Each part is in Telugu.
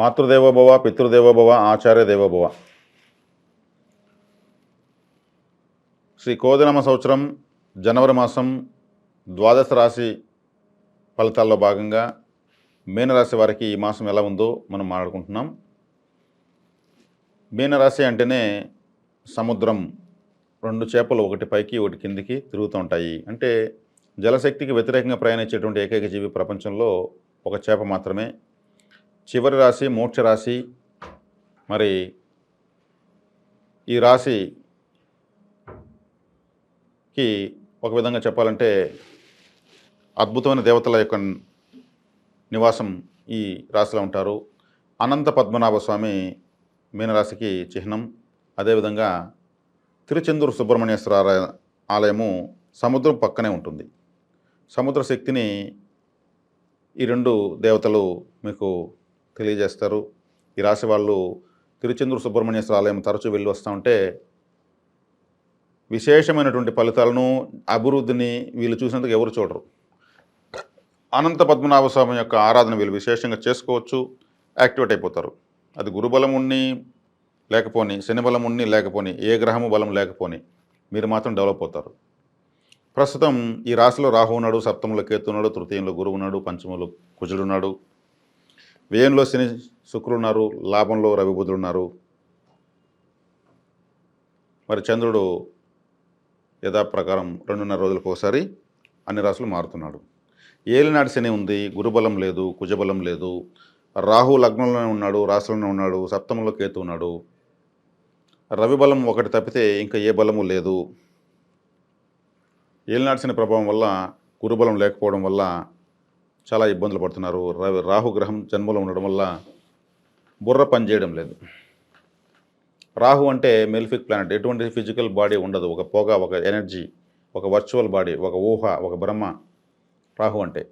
మాతృదేవోభవ పితృదేవోభవ ఆచార్య దేవోభవ. శ్రీ కోదనమ సంవత్సరం జనవరి మాసం ద్వాదశ రాశి ఫలితాల్లో భాగంగా మీనరాశి వారికి ఈ మాసం ఎలా ఉందో మనం మాట్లాడుకుంటున్నాం. మీనరాశి అంటేనే సముద్రం రెండు చేపలు ఒకటి పైకి ఒకటి కిందికి తిరుగుతూ ఉంటాయి. అంటే జలశక్తికి వ్యతిరేకంగా ప్రయాణించేటువంటి ఏకైక జీవి ప్రపంచంలో ఒక చేప మాత్రమే. చివరి రాశి మోక్ష రాశి. మరి ఈ రాశికి ఒక విధంగా చెప్పాలంటే అద్భుతమైన దేవతల యొక్క నివాసం ఈ రాశిలో ఉంటారు. అనంత పద్మనాభ స్వామి మీనరాశికి చిహ్నం. అదేవిధంగా తిరుచెందూరు సుబ్రహ్మణ్యేశ్వర ఆలయ ఆలయము సముద్రం పక్కనే ఉంటుంది. సముద్ర శక్తిని ఈ రెండు దేవతలు మీకు తెలియజేస్తారు. ఈ రాశి వాళ్ళు తిరుచెందూరు సుబ్రహ్మణ్యేశ్వర ఆలయం తరచూ వెళ్ళి వస్తూ ఉంటే విశేషమైనటువంటి ఫలితాలను అభివృద్ధిని వీళ్ళు చూసినందుకు ఎవరు చూడరు. అనంత పద్మనాభ స్వామి యొక్క ఆరాధన వీళ్ళు విశేషంగా చేసుకోవచ్చు యాక్టివేట్ అయిపోతారు. అది గురుబలం ఉన్ని లేకపోని శనిబలం ఉన్ని లేకపోని ఏ గ్రహము బలం లేకపోని మీరు మాత్రం డెవలప్ అవుతారు. ప్రస్తుతం ఈ రాశిలో రాహు ఉన్నాడు సప్తములో కేతు ఉన్నాడు తృతీయంలో గురువు ఉన్నాడు పంచమంలో కుజుడున్నాడు వ్యయంలో శని శుక్రుడు ఉన్నారు లాభంలో రవి ఉన్నారు మరి చంద్రుడు యథాప్రకారం రెండున్నర రోజులకు ఒకసారి అన్ని రాశులు మారుతున్నాడు. ఏలినాటి శని ఉంది గురుబలం లేదు కుజబలం లేదు. రాహు లగ్నంలోనే ఉన్నాడు రాసులోనే ఉన్నాడు సప్తమంలో కేతు ఉన్నాడు. రవి బలం ఒకటి తప్పితే ఇంకా ఏ బలము లేదు. ఏలినాటి శని ప్రభావం వల్ల గురుబలం లేకపోవడం వల్ల చాలా ఇబ్బందులు పడుతున్నారు. రాహుగ్రహం రాహు గ్రహం జన్మలో ఉండడం వల్ల బుర్ర పనిచేయడం లేదు. రాహు అంటే మెలిఫిక్ ప్లానెట్. ఎటువంటి ఫిజికల్ బాడీ ఉండదు. ఒక పొగ ఒక ఎనర్జీ ఒక వర్చువల్ బాడీ ఒక ఊహ ఒక బ్రహ్మ రాహు అంటే.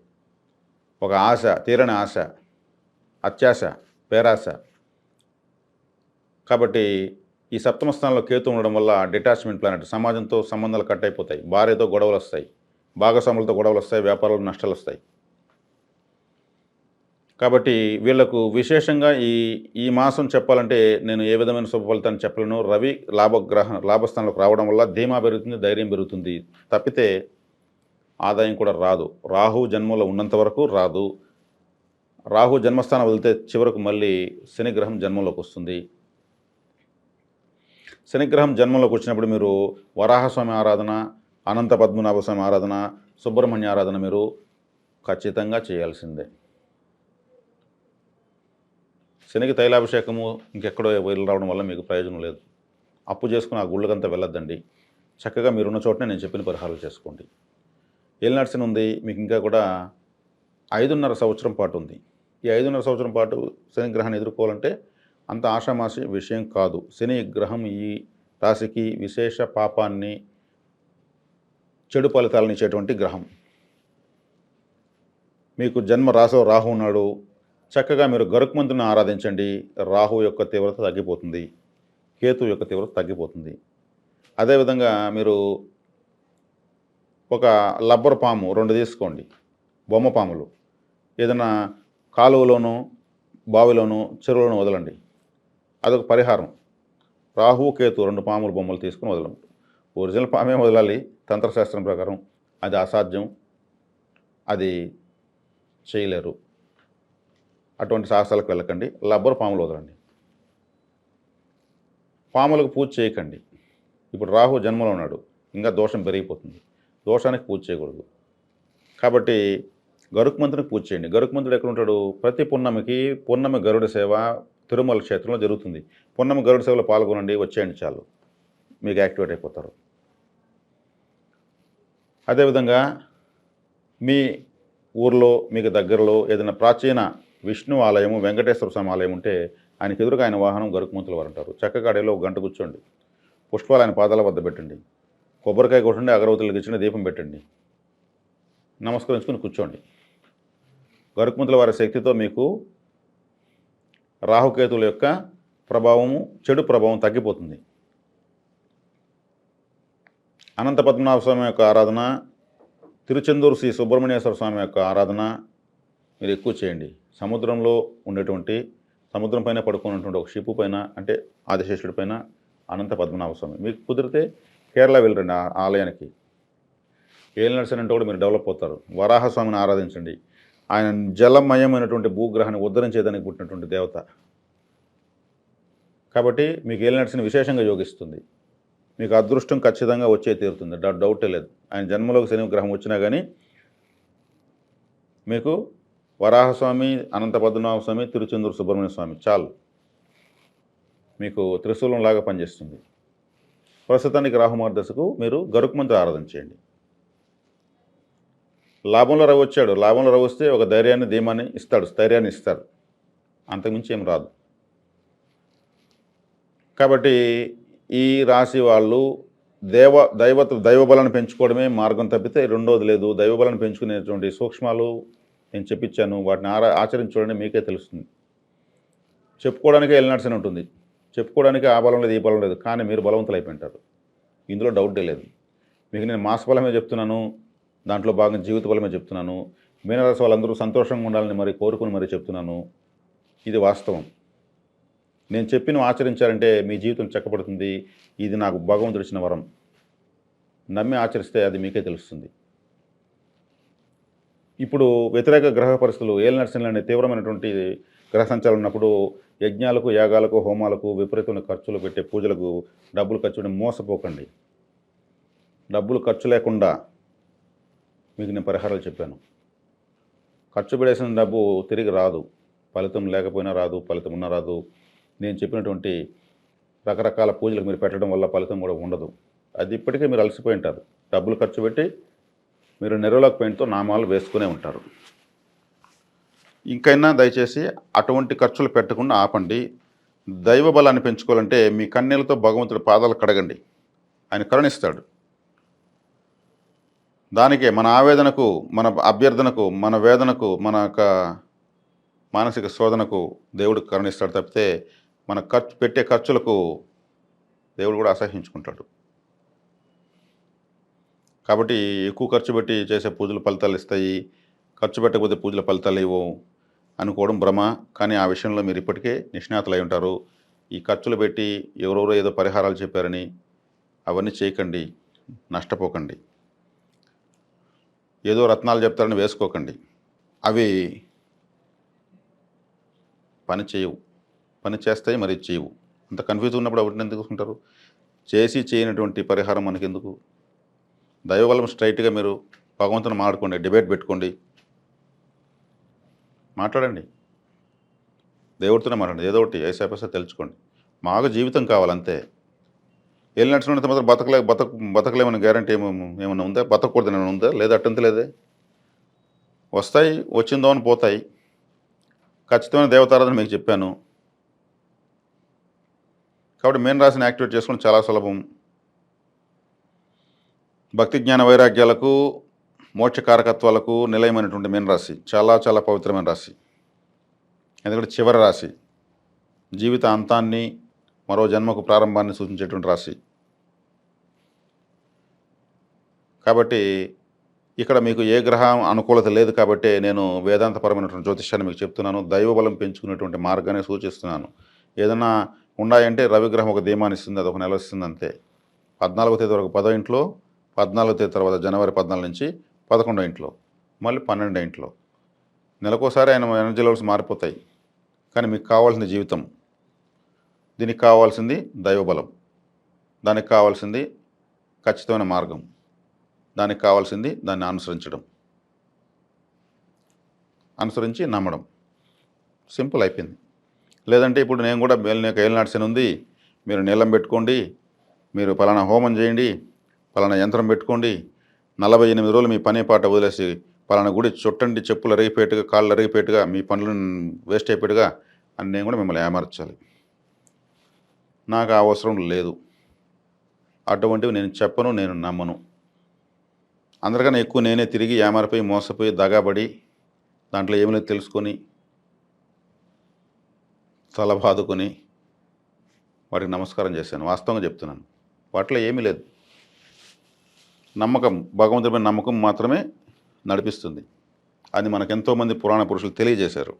ఒక ఆశ తీరని ఆశ అత్యాశ పేరాశ. కాబట్టి ఈ సప్తమ స్థానంలో కేతు ఉండడం వల్ల డిటాచ్మెంట్ ప్లానెట్ సమాజంతో సంబంధాలు కట్ అయిపోతాయి. భార్యతో గొడవలు వస్తాయి. భాగస్వాములతో గొడవలు వస్తాయి. వ్యాపారాలు నష్టాలు వస్తాయి. కాబట్టి వీళ్ళకు విశేషంగా ఈ ఈ మాసం చెప్పాలంటే నేను ఏ విధమైన శుభ ఫలితాన్ని చెప్పలేను. రవి లాభగ్రహ లాభస్థానంలోకి రావడం వల్ల ధీమా పెరుగుతుంది ధైర్యం పెరుగుతుంది. తప్పితే ఆదాయం కూడా రాదు. రాహు జన్మలో ఉన్నంత వరకు రాదు. రాహు జన్మస్థానం వెళ్తే చివరకు మళ్ళీ శనిగ్రహం జన్మలోకి వస్తుంది. శనిగ్రహం జన్మలోకి వచ్చినప్పుడు మీరు వరాహస్వామి ఆరాధన అనంత పద్మనాభ స్వామి ఆరాధన సుబ్రహ్మణ్య ఆరాధన మీరు ఖచ్చితంగా చేయాల్సిందే. శనికి తైలాభిషేకము ఇంకెక్కడో వెళ్ళి రావడం వల్ల మీకు ప్రయోజనం లేదు. అప్పు చేసుకుని ఆ గుళ్ళకంతా వెళ్ళొద్దండి. చక్కగా మీరున్న చోటనే నేను చెప్పిన పరిహారాలు చేసుకోండి. ఏలినాటి ఉంది మీకు ఇంకా కూడా ఐదున్నర సంవత్సరం పాటు ఉంది. ఈ ఐదున్నర సంవత్సరం పాటు శని గ్రహాన్ని ఎదుర్కోవాలంటే అంత ఆషామాషి విషయం కాదు. శని గ్రహం ఈ రాశికి విశేష పాపాన్ని చెడు ఫలితాలను ఇచ్చేటువంటి గ్రహం. మీకు జన్మ రాసో రాహు ఉన్నాడు చక్కగా మీరు గరుక్మంతుని ఆరాధించండి. రాహు యొక్క తీవ్రత తగ్గిపోతుంది. కేతు యొక్క తీవ్రత తగ్గిపోతుంది. అదేవిధంగా మీరు ఒక లబ్బర్ పాము రెండు తీసుకోండి. బొమ్మ పాములు. ఏదైనా కాలువలోనూ బావిలోనూ చెరువులోనూ వదలండి. అదొక పరిహారం. రాహు కేతు రెండు పాములు బొమ్మలు తీసుకుని వదలండి ఒరిజినల్ పామే వదలాలి. తంత్రశాస్త్రం ప్రకారం అది అసాధ్యం. అది చేయలేరు. అటువంటి సాహసాలకు వెళ్ళకండి. లబ్బర్ పాములు వదలండి. పాములకు పూజ చేయకండి. ఇప్పుడు రాహు జన్మలో ఉన్నాడు. ఇంకా దోషం పెరిగిపోతుంది. దోషానికి పూజ చేయకూడదు. కాబట్టి గరుక్మంతునికి పూజ చేయండి. గరుక్మంతుడు ఎక్కడ ఉంటాడు? ప్రతి పున్నమికి పున్నమి గరుడ సేవ తిరుమల క్షేత్రంలో జరుగుతుంది. పున్నమి గరుడ సేవలో పాల్గొనండి వచ్చేయండి చాలు. మీకు యాక్టివేట్ అయిపోతారు. అదేవిధంగా మీ ఊర్లో మీకు దగ్గరలో ఏదైనా ప్రాచీన విష్ణు ఆలయము వెంకటేశ్వర స్వామి ఆలయం ఉంటే ఆయనకు ఎదురుగా ఆయన వాహనం గరుకుమంతుల వారు అంటారు. చక్కగాడేలో ఒక గంట కూర్చోండి. పుష్పాలు ఆయన పాదాల వద్ద పెట్టండి. కొబ్బరికాయ కొట్టండి అగరవతులు గిచ్చిన దీపం పెట్టండి. నమస్కరించుకుని కూర్చోండి. గరుకుమంతుల వారి శక్తితో మీకు రాహుకేతుల యొక్క ప్రభావము చెడు ప్రభావం తగ్గిపోతుంది. అనంత పద్మనాభ స్వామి యొక్క ఆరాధన తిరుచెందూరు శ్రీ సుబ్రహ్మణ్యేశ్వర స్వామి యొక్క ఆరాధన మీరు ఎక్కువ చేయండి. సముద్రంలో ఉండేటువంటి సముద్రం పైన పడుకున్నటువంటి ఒక షిప్ పైన అంటే ఆదిశేషుడి పైన అనంత పద్మనాభ స్వామి. మీకు కుదిరితే కేరళ వెళ్ళరండి ఆ ఆలయానికి. ఏలి నరసింహ అంటే కూడా మీరు డెవలప్ అవుతారు. వరాహస్వామిని ఆరాధించండి. ఆయన జలమయమైనటువంటి భూగ్రహాన్ని ఉద్ధరించేదానికి పుట్టినటువంటి దేవత. కాబట్టి మీకు ఏలి నరసింహ విశేషంగా యోగిస్తుంది. మీకు అదృష్టం ఖచ్చితంగా వచ్చే తీరుతుంది. డౌటే లేదు. ఆయన జన్మలోకి శని గ్రహం వచ్చినా కానీ మీకు వరాహస్వామి అనంత పద్మనాభ స్వామి తిరుచందూరు సుబ్రహ్మణ్య స్వామి. చాలు. మీకు త్రిశూలంలాగా పనిచేస్తుంది. ప్రస్తుతానికి రాహుమార్దశకు మీరు గరుకుమంత్రి ఆరాధన చేయండి. లాభంలో రవి వచ్చాడు. లాభంలో రవి వస్తే ఒక ధైర్యాన్ని ధీమాన్ని ఇస్తాడు. స్థైర్యాన్ని ఇస్తాడు. అంతకుమించి ఏం రాదు. కాబట్టి ఈ రాశి వాళ్ళు దేవ దైవత దైవబలాన్ని పెంచుకోవడమే మార్గం తప్పితే రెండోది లేదు. దైవబలాన్ని పెంచుకునేటువంటి సూక్ష్మాలు నేను చెప్పించాను వాటిని ఆరా ఆచరించుకోవడం మీకే తెలుస్తుంది. చెప్పుకోవడానికే వెళ్ళినట్సని ఉంటుంది. చెప్పుకోవడానికి ఆ బలం లేదు ఈ బలం లేదు కానీ మీరు బలవంతులు అయిపోయింటారు ఇందులో డౌటే లేదు. మీకు నేను మాస బలమే చెప్తున్నాను దాంట్లో భాగం జీవిత బలమే చెప్తున్నాను మీనరాశి వాళ్ళందరూ సంతోషంగా ఉండాలని మరి కోరుకుని మరి చెప్తున్నాను. ఇది వాస్తవం. నేను చెప్పిన ఆచరించారంటే మీ జీవితం చక్కబడుతుంది ఇది నాకు భగవంతుడిచ్చిన వరం. నమ్మి ఆచరిస్తే అది మీకే తెలుస్తుంది. ఇప్పుడు వ్యతిరేక గ్రహ పరిస్థితులు ఏల నరసింహ తీవ్రమైనటువంటి గ్రహ సంచారం ఉన్నప్పుడు యజ్ఞాలకు యాగాలకు హోమాలకు విపరీతమైన ఖర్చులు పెట్టే పూజలకు డబ్బులు ఖర్చు మోసపోకండి. డబ్బులు ఖర్చు లేకుండా మీకు నేను పరిహారాలు చెప్పాను. ఖర్చు పెడేసిన డబ్బు తిరిగి రాదు. ఫలితం లేకపోయినా రాదు ఫలితం ఉన్నా రాదు. నేను చెప్పినటువంటి రకరకాల పూజలకు మీరు పెట్టడం వల్ల ఫలితం కూడా ఉండదు. అది ఇప్పటికే మీరు అలసిపోయి ఉంటారు. డబ్బులు ఖర్చు పెట్టి మీరు నెరోలాక్ పెయింట్తో నామాలు వేసుకునే ఉంటారు. ఇంకైనా దయచేసి అటువంటి ఖర్చులు పెట్టకుండా ఆపండి. దైవ బలాన్ని పెంచుకోవాలంటే మీ కన్నీలతో భగవంతుడి పాదాలు కడగండి. ఆయన కరుణిస్తాడు. దానికే మన ఆవేదనకు మన అభ్యర్థనకు మన వేదనకు మన యొక్క మానసిక శోధనకు దేవుడు కరుణిస్తాడు తప్పితే మన ఖర్చు పెట్టే ఖర్చులకు దేవుడు కూడా అసహించుకుంటాడు కాబట్టి ఎక్కువ ఖర్చు పెట్టి చేసే పూజలు ఫలితాలు ఇస్తాయి. ఖర్చు పెట్టకపోతే పూజల ఫలితాలు ఇవ్వవు అనుకోవడం భ్రమ. కానీ ఆ విషయంలో మీరు ఇప్పటికే నిష్ణాతులై ఉంటారు. ఈ ఖర్చులు పెట్టి ఎవరెవరో ఏదో పరిహారాలు చెప్పారని అవన్నీ చేయకండి. నష్టపోకండి. ఏదో రత్నాలు చెప్తారని వేసుకోకండి. అవి పని చేయవు. పని చేస్తాయి మరి చేయవు. అంత కన్ఫ్యూజ్ ఉన్నప్పుడు ఒకటి ఎందుకు ఉంటారు చేసి చేయనటువంటి పరిహారం మనకెందుకు? దైవబలం స్ట్రైట్గా మీరు భగవంతుని మాట్లాడుకోండి డిబేట్ పెట్టుకోండి. మాట్లాడండి. దేవుడితోనే మాట్లాడండి. ఏదో ఒకటి ఏసాపేసా తెలుసుకోండి. మాకు జీవితం కావాలంతే. వెళ్ళి నడుచుకున్నంత మాత్రం బతకలే బతక బతకలేమని గ్యారంటీ ఏమైనా ఉందా? బతకూడదు ఏమైనా ఉందా? లేదా అట్టంత లేదే? వస్తాయి వచ్చిందో అని పోతాయి. ఖచ్చితమైన దేవతారాధన మీకు చెప్పాను. కాబట్టి మెయిన్ రాసిన యాక్టివేట్ చేసుకోవడం చాలా సులభం. భక్తి జ్ఞాన వైరాగ్యాలకు మోక్ష కారకత్వాలకు నిలయమైనటువంటి మీన రాశి చాలా చాలా పవిత్రమైన రాశి. ఎందుకంటే చివరి రాశి. జీవిత అంతాన్ని మరో జన్మకు ప్రారంభాన్ని సూచించేటువంటి రాశి. కాబట్టి ఇక్కడ మీకు ఏ గ్రహం అనుకూలత లేదు కాబట్టి నేను వేదాంతపరమైనటువంటి జ్యోతిష్యాన్ని మీకు చెప్తున్నాను. దైవబలం పెంచుకునేటువంటి మార్గాన్ని సూచిస్తున్నాను. ఏదైనా ఉన్నాయంటే రవిగ్రహం ఒక ధీమాన్ని ఇస్తుంది అది ఒక నెల ఇస్తుంది అంతే. పద్నాలుగో తేదీ వరకు పదో ఇంట్లో పద్నాలుగో తేదీ తర్వాత జనవరి పద్నాలుగు నుంచి పదకొండో ఇంట్లో మళ్ళీ పన్నెండో ఇంట్లో. నెలకోసారి ఆయన ఎనర్జీ లెవెల్స్ మారిపోతాయి కానీ మీకు కావాల్సిన జీవితం. దీనికి కావాల్సింది దైవబలం. దానికి కావాల్సింది ఖచ్చితమైన మార్గం. దానికి కావాల్సింది దాన్ని అనుసరించడం. అనుసరించి నమ్మడం. సింపుల్ అయిపోయింది. లేదంటే ఇప్పుడు నేను కూడా నాకు ఏలినాడ్సన్ ఉంది మీరు నీళ్ళం పెట్టుకోండి మీరు పలానా హోమం చేయండి పలానా యంత్రం పెట్టుకోండి. నలభై ఎనిమిది రోజులు మీ పనే పాట వదిలేసి పలానా గుడి చుట్టండి చెప్పులు అరిగిపోయేట్టుగా కాళ్ళు అరిగిపోయేట్టుగా మీ పనులు వేస్ట్ అయిపోయేట్టుగా అని నేను కూడా మిమ్మల్ని ఏమార్చాలి. నాకు ఆ అవసరం లేదు. అటువంటివి నేను చెప్పను నేను నమ్మను. అందరికన్నా ఎక్కువ నేనే తిరిగి ఏమారిపోయి మోసపోయి దగాబడి దాంట్లో ఏమి తెలుసుకొని తల బాదుకొని వాటికి నమస్కారం చేశాను. వాస్తవంగా చెప్తున్నాను. వాటిలో ఏమీ లేదు. నమ్మకం భగవంతుడి నమ్మకం మాత్రమే నడిపిస్తుంది. అది మనకు ఎంతోమంది పురాణ పురుషులు తెలియజేశారు.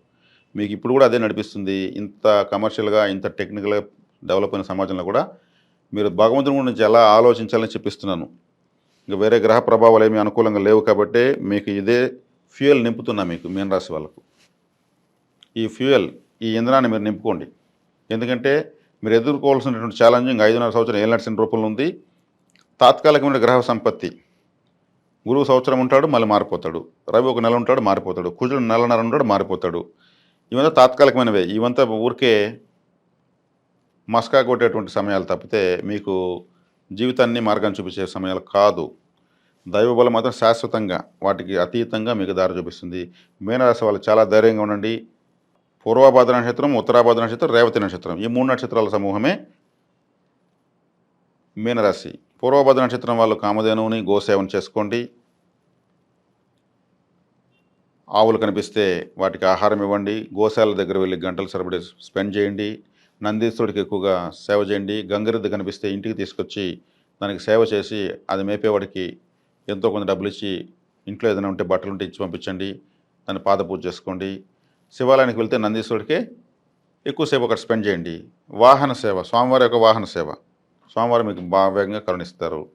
మీకు ఇప్పుడు కూడా అదే నడిపిస్తుంది. ఇంత కమర్షియల్గా ఇంత టెక్నికల్గా డెవలప్ అయిన సమాజంలో కూడా మీరు భగవంతుని గురించి ఎలా ఆలోచించాలని చెప్పిస్తున్నాను. ఇంకా వేరే గ్రహ ప్రభావాలు ఏమీ అనుకూలంగా లేవు కాబట్టి మీకు ఇదే ఫ్యూయల్ నింపుతున్నా మీకు మీన రాశి వాళ్ళకు. ఈ ఫ్యూయల్ ఈ ఇంధనాన్ని మీరు నింపుకోండి. ఎందుకంటే మీరు ఎదుర్కోవాల్సినటువంటి ఛాలెంజింగ్ ఐదున్నర సంవత్సరం ఏళ్ళ నడిచిన రూపంలో ఉంది. తాత్కాలికమైన గ్రహ సంపత్తి. గురువు సంవత్సరం ఉంటాడు మళ్ళీ మారిపోతాడు. రవి ఒక నెల ఉంటాడు మారిపోతాడు. కుజుడు నెలన్నర ఉంటాడు మారిపోతాడు. ఇవంతా తాత్కాలికమైనవే. ఇవంతా ఊరికే మస్కా కొట్టేటువంటి సమయాలు తప్పితే మీకు జీవితాన్ని మార్గం చూపించే సమయాలు కాదు. దైవబలం మాత్రం శాశ్వతంగా వాటికి అతీతంగా మీకు దారి చూపిస్తుంది. మీనరాశి వాళ్ళు చాలా ధైర్యంగా ఉండండి. పూర్వభాద్ర నక్షత్రం ఉత్తరాభాద్ర నక్షత్రం రేవతి నక్షత్రం. ఈ మూడు నక్షత్రాల సమూహమే మీనరాశి. పూర్వభద్ర నక్షత్రం వాళ్ళు కామధేనువుని గోసేవన చేసుకోండి. ఆవులు కనిపిస్తే వాటికి ఆహారం ఇవ్వండి. గోశాల దగ్గర వెళ్ళి గంటలు సరిపడి స్పెండ్ చేయండి. నందీశ్వరుడికి ఎక్కువగా సేవ చేయండి. గంగరెద్దు కనిపిస్తే ఇంటికి తీసుకొచ్చి దానికి సేవ చేసి అది మేపేవాడికి ఎంతో కొంత డబ్బులు ఇచ్చి ఇంట్లో ఏదైనా ఉంటే బట్టలు ఉంటే ఇచ్చి పంపించండి. దాన్ని పాద పూజ చేసుకోండి. శివాలయానికి వెళ్తే నందీశ్వరుడికి ఎక్కువసేపు అక్కడ స్పెండ్ చేయండి. వాహన సేవ స్వామివారి యొక్క వాహన సేవ. స్వామివారు మీకు భావ్యంగా కరుణిస్తారు.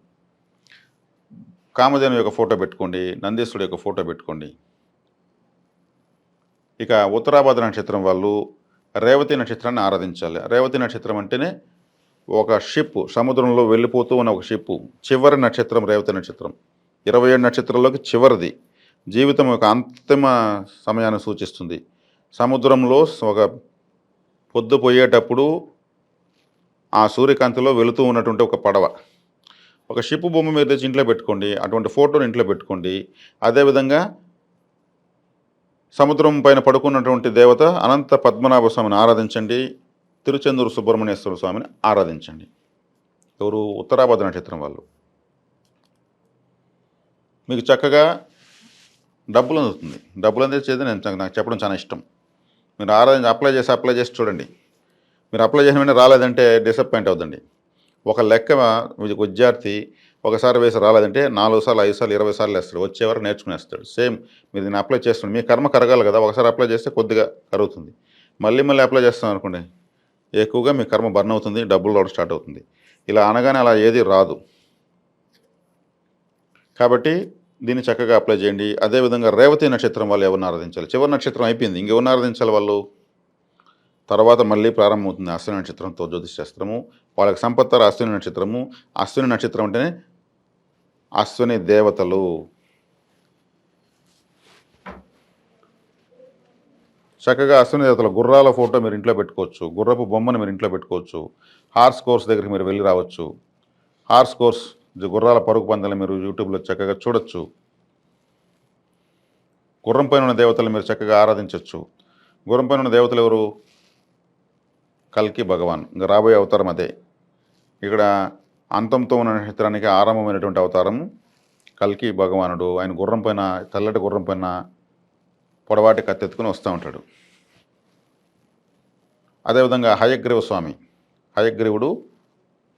కామధేను యొక్క ఫోటో పెట్టుకోండి నందీశ్వరుడు యొక్క ఫోటో పెట్టుకోండి. ఇక ఉత్తరాభద్ర నక్షత్రం వాళ్ళు రేవతి నక్షత్రాన్ని ఆరాధించాలి. రేవతి నక్షత్రం అంటేనే ఒక షిప్ సముద్రంలో వెళ్ళిపోతూ ఉన్న ఒక షిప్. చివరి నక్షత్రం రేవతి నక్షత్రం. ఇరవై ఏడు నక్షత్రంలోకి చివరిది. జీవితం యొక్క అంతిమ సమయాన్ని సూచిస్తుంది. సముద్రంలో ఒక పొద్దు పోయేటప్పుడు ఆ సూర్యకాంతిలో వెళుతూ ఉన్నటువంటి ఒక పడవ. ఒక షిప్ బొమ్మ మీరు తెచ్చి ఇంట్లో పెట్టుకోండి అటువంటి ఫోటోని ఇంట్లో పెట్టుకోండి. అదేవిధంగా సముద్రం పైన పడుకున్నటువంటి దేవత అనంత పద్మనాభ స్వామిని ఆరాధించండి తిరుచెందూరు సుబ్రహ్మణ్యేశ్వర స్వామిని ఆరాధించండి. ఎవరు ఉత్తరాభద్ర నక్షత్రం వాళ్ళు. మీకు చక్కగా డబ్బులు అందుతుంది. డబ్బులు అందించేది నేను నాకు చెప్పడం చాలా ఇష్టం. మీరు ఆరాధన అప్లై చేసి అప్లై చేసి చూడండి. మీరు అప్లై చేసిన వెంటనే రాలేదంటే డిసప్పాయింట్ అవుతుంది ఒక లెక్క విద్యార్థి ఒకసారి వేసి రాలేదంటే నాలుగు సార్లు ఐదు సార్లు ఇరవై సార్లు వేస్తాడు. వచ్చే నేర్చుకునేస్తాడు. సేమ్ మీరు దీన్ని అప్లై చేస్తున్నాడు. మీ కర్మ కరగాలి కదా ఒకసారి అప్లై చేస్తే కొద్దిగా కరుగుతుంది. మళ్ళీ మళ్ళీ అప్లై చేస్తాం అనుకోండి ఎక్కువగా మీ కర్మ బర్న్ అవుతుంది డబ్బులు రావడం స్టార్ట్ అవుతుంది. ఇలా అనగానే అలా ఏది రాదు. కాబట్టి దీన్ని చక్కగా అప్లై చేయండి. అదేవిధంగా రేవతి నక్షత్రం వాళ్ళు ఎవరిని ఆరాధించాలి? చివరి నక్షత్రం అయిపోయింది. ఇంకెవరిని ఆరాధించాలి వాళ్ళు? తర్వాత మళ్ళీ ప్రారంభమవుతుంది అశ్విని నక్షత్రంతో జ్యోతిష్ శాస్త్రము. వాళ్ళకి సంపత్తారు అశ్విని నక్షత్రము. అశ్విని నక్షత్రం అంటేనే అశ్విని దేవతలు. చక్కగా అశ్విని దేవతల గుర్రాల ఫోటో మీరు ఇంట్లో పెట్టుకోవచ్చు. గుర్రపు బొమ్మను మీరు ఇంట్లో పెట్టుకోవచ్చు. హార్స్ కోర్స్ దగ్గరికి మీరు వెళ్ళి రావచ్చు. హార్స్ కోర్స్ గుర్రాల పరుగు పందాలు మీరు యూట్యూబ్లో చక్కగా చూడొచ్చు. గుర్రం పైన ఉన్న దేవతలు మీరు చక్కగా ఆరాధించవచ్చు గుర్రం పైన ఉన్న దేవతలు ఎవరు? కల్కి భగవాన్. ఇంకా రాబోయే అవతారం అదే. ఇక్కడ అంతంతో ఉన్న నక్షత్రానికి ఆరంభమైనటువంటి అవతారం కల్కి భగవానుడు. ఆయన గుర్రం పైన తెల్లటి గుర్రం పైన పొడవాటి కత్తెత్తుకుని వస్తూ ఉంటాడు. అదేవిధంగా హయగ్రీవ స్వామి. హయగ్రీవుడు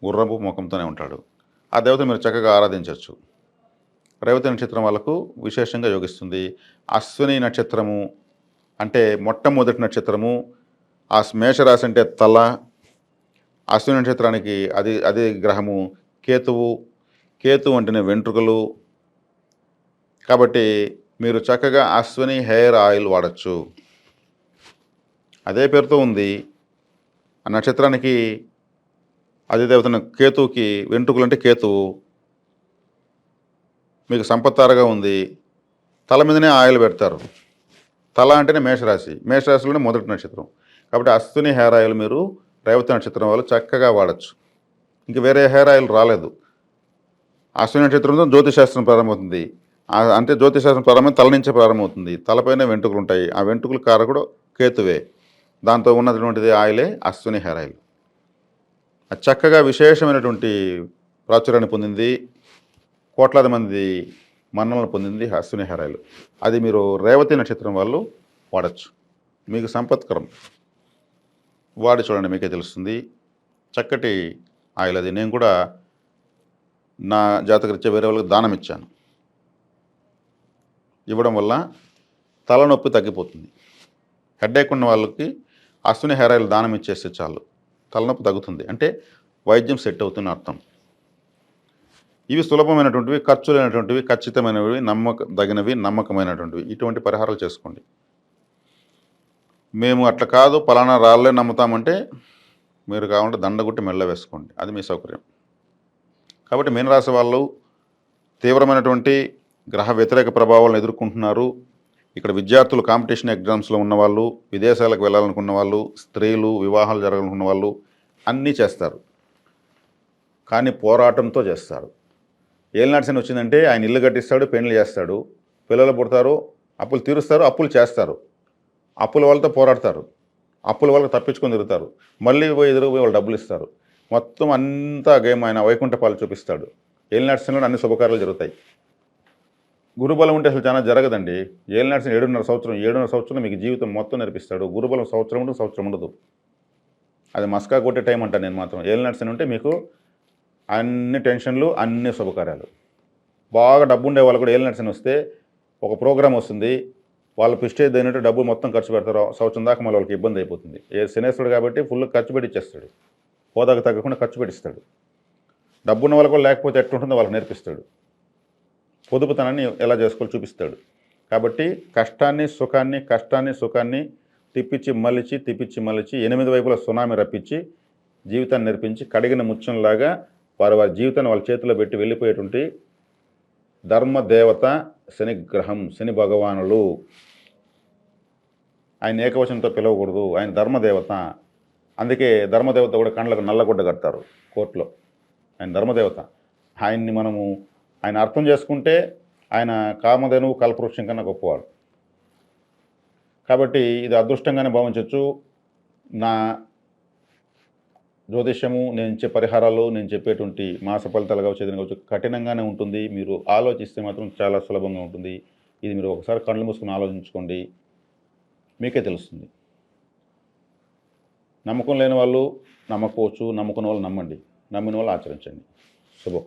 గుర్రపు ముఖంతోనే ఉంటాడు. ఆ దేవత మీరు చక్కగా ఆరాధించవచ్చు. రేవతి నక్షత్రం వాళ్ళకు విశేషంగా యోగిస్తుంది. అశ్విని నక్షత్రము అంటే మొట్టమొదటి నక్షత్రము ఆ మేషరాశి అంటే తల అశ్విని నక్షత్రానికి అది అదే గ్రహము కేతువు. కేతు అంటేనే వెంట్రుకలు. కాబట్టి మీరు చక్కగా అశ్విని హెయిర్ ఆయిల్ వాడచ్చు. అదే పేరుతో ఉంది. ఆ నక్షత్రానికి అదే దేవతన కేతువుకి వెంట్రుకలు అంటే కేతువు. మీకు సంపత్తారగా ఉంది. తల మీదనే ఆయిల్ పెడతారు. తల అంటేనే మేషరాశి. మేషరాశిలోనే మొదటి నక్షత్రం. కాబట్టి అశ్విని హెయిర్ ఆయిల్ మీరు రేవతి నక్షత్రం వాళ్ళు చక్కగా వాడచ్చు. ఇంక వేరే హెయిర్ ఆయిల్ రాలేదు. అశ్విని నక్షత్రంతో జ్యోతిశాస్త్రం ప్రారంభమవుతుంది. అంటే జ్యోతిశాస్త్రం ప్రారంభం తల నుంచే ప్రారంభమవుతుంది. తలపైన వెంట్రుకలు ఉంటాయి. ఆ వెంట్రుకల కారకుడు కేతువే. దాంతో ఉన్నటువంటిది ఆయిలే అశ్విని హెయిర్ ఆయిల్. అది చక్కగా విశేషమైనటువంటి ప్రాచుర్యాన్ని పొందింది. కోట్లాది మంది మన్నలను పొందింది అశ్విని హెయిర్ ఆయిల్. అది మీరు రేవతి నక్షత్రం వాళ్ళు వాడచ్చు. మీకు సంపత్కరం. వాడి చూడండి మీకే తెలుస్తుంది. చక్కటి ఆయిల్ అది నేను కూడా నా జాతకరీత్యా వేరే వాళ్ళకి దానం ఇచ్చాను ఇవ్వడం వల్ల తలనొప్పి తగ్గిపోతుంది. హెడేక్ ఉన్న వాళ్ళకి అశ్విని హెయిర్ ఆయిల్ దానం ఇచ్చేస్తే చాలు. తలనొప్పి తగ్గుతుంది. అంటే వైద్యం సెట్ అవుతుంది అర్థం. ఇవి సులభమైనటువంటివి ఖర్చు లేనటువంటివి ఖచ్చితమైనవి నమ్మకదగినవి నమ్మకమైనటువంటివి. ఇటువంటి పరిహారాలు చేసుకోండి. మేము అట్లా కాదు పలానా రాళ్ళే నమ్ముతామంటే మీరు కావాలంటే దండగుట్టి మెల్ల వేసుకోండి. అది మీ సౌకర్యం. కాబట్టి మీనరాశి వాళ్ళు తీవ్రమైనటువంటి గ్రహ వ్యతిరేక ప్రభావాలను ఎదుర్కొంటున్నారు. ఇక్కడ విద్యార్థులు కాంపిటీషన్ ఎగ్జామ్స్లో ఉన్నవాళ్ళు విదేశాలకు వెళ్ళాలనుకున్న వాళ్ళు స్త్రీలు వివాహాలు జరగాలనుకున్న వాళ్ళు అన్నీ చేస్తారు. కానీ పోరాటంతో చేస్తారు. ఏలినాటి శని వచ్చిందంటే ఆయన ఇల్లు కట్టిస్తాడు పెళ్ళి చేస్తాడు. పిల్లలు పుడతారు అప్పులు తీరుస్తారు అప్పులు చేస్తారు. అప్పుల వాళ్ళతో పోరాడతారు. అప్పుల వాళ్ళకి తప్పించుకొని తిరుగుతారు. మళ్ళీ పోయి ఎదురు పోయి వాళ్ళు డబ్బులు ఇస్తారు. మొత్తం అంతా గేమ్ ఆయన వైకుంఠపాలు చూపిస్తాడు. ఏళ్ళు శనిలో అన్ని శుభకార్యాలు జరుగుతాయి. గురుబలం ఉంటే అసలు చాలా జరగదండి. ఏళ్ళు నడిచిన ఏడున్నర సంవత్సరం ఏడున్నర సంవత్సరం మీకు జీవితం మొత్తం నేర్పిస్తాడు. గురుబలం సంవత్సరం ఉండదు సంవత్సరం ఉండదు. అది మస్కా కొట్టే టైం అంటాను నేను మాత్రం. ఏళ్ళు నడిచిన ఉంటే మీకు అన్ని టెన్షన్లు అన్ని శుభకార్యాలు. బాగా డబ్బు ఉండే వాళ్ళు కూడా ఏళ్ళు నడిచిన వస్తే ఒక ప్రోగ్రామ్ వస్తుంది. వాళ్ళు పిస్టేజ్ అయినట్టు డబ్బు మొత్తం ఖర్చు పెడతారు సంవత్సరం దాకా మళ్ళీ వాళ్ళకి ఇబ్బంది అయిపోతుంది. ఏ శనేశ్వరుడు కాబట్టి ఫుల్ ఖర్చు పెట్టిచ్చేస్తాడు. హోదాకు తగ్గకుండా ఖర్చు పెట్టిస్తాడు. డబ్బున్న వాళ్ళకు వాళ్ళు కూడా లేకపోతే ఎట్లుంటుందో వాళ్ళకి నేర్పిస్తాడు. పొదుపుతనాన్ని ఎలా చేసుకోవాలో చూపిస్తాడు. కాబట్టి కష్టాన్ని సుఖాన్ని కష్టాన్ని సుఖాన్ని తిప్పించి మలిచి తిప్పించి మలిచి ఎనిమిది వైపుల సునామీ రప్పించి జీవితాన్ని నేర్పించి కడిగిన ముత్యంలాగా వారి వారి జీవితాన్ని వాళ్ళ చేతిలో పెట్టి వెళ్ళిపోయేటువంటి ధర్మ దేవత శనిగ్రహం శని భగవానులు ఆయన ఏకవచనంతో పిలవకూడదు ఆయన ధర్మదేవత. అందుకే ధర్మదేవత కూడా కళ్ళకు నల్లగుడ్డ కడతారు కోర్టులో. ఆయన ధర్మదేవత. ఆయన్ని మనము ఆయన అర్థం చేసుకుంటే ఆయన కామధేనువు కల్పవృక్షం కన్నా గొప్పవాడు. కాబట్టి ఇది అదృష్టంగానే భావించవచ్చు నా జ్యోతిష్యము నేను ఇచ్చే పరిహారాలు నేను చెప్పేటువంటి మాస ఫలితాలు కావచ్చు ఏదైనా కావచ్చు కఠినంగానే ఉంటుంది. మీరు ఆలోచిస్తే మాత్రం చాలా సులభంగా ఉంటుంది. ఇది మీరు ఒకసారి కళ్ళు మూసుకుని ఆలోచించుకోండి. మీకే తెలుస్తుంది. నమ్మకం లేని వాళ్ళు నమ్మకపోవచ్చు. నమ్ముకున్న వాళ్ళు నమ్మండి. నమ్మిన వాళ్ళు ఆచరించండి. శుభం.